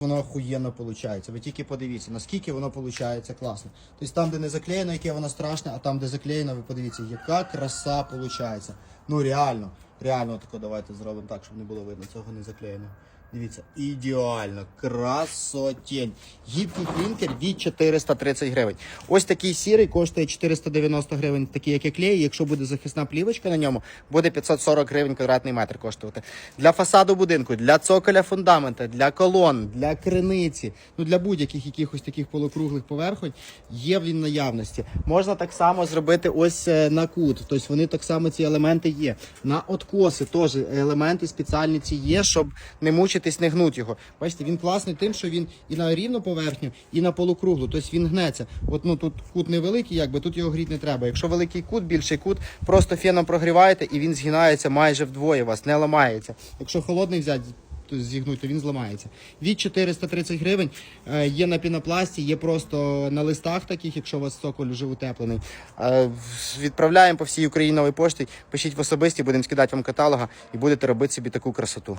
Воно охуєнно виходить. Ви тільки подивіться, наскільки воно виходить класно. Тобто там, де не заклеєно, яке воно страшне, а там, де заклеєно, ви подивіться, яка краса виходить. Ну реально, реально тако давайте зробимо так, щоб не було видно, цього не заклеєно. Дивіться, ідеально, красотень. Гібкий клінкер від 430 гривень. Ось такий сірий коштує 490 гривень, такий як і клей. Якщо буде захисна плівочка на ньому, буде 540 гривень квадратний метр коштувати. Для фасаду будинку, для цоколя фундамента, для колон, для криниці, ну для будь-яких якихось таких полукруглих поверхонь є він наявності. Можна так само зробити ось е, на кут. Тобто вони так само ці елементи є. На откоси теж елементи спеціальні ці є, щоб не мучитись, не гнуть його. Бачите, він класний тим, що він і на рівну поверхню, і на полукруглу. Тобто він гнеться. От ну тут кут невеликий, якби тут його гріти не треба. Якщо великий кут, більший кут, просто феном прогріваєте і він згинається майже вдвоє вас, не ламається. Якщо холодний взяти, зігнуть, то він зламається. Від 430 гривень е, є на пінопласті, є просто на листах таких, якщо у вас цоколь вже утеплений. Е, Відправляємо по всій Україні нової пошті. Пишіть в особисті, будемо скидати вам каталога і будете робити собі таку красоту.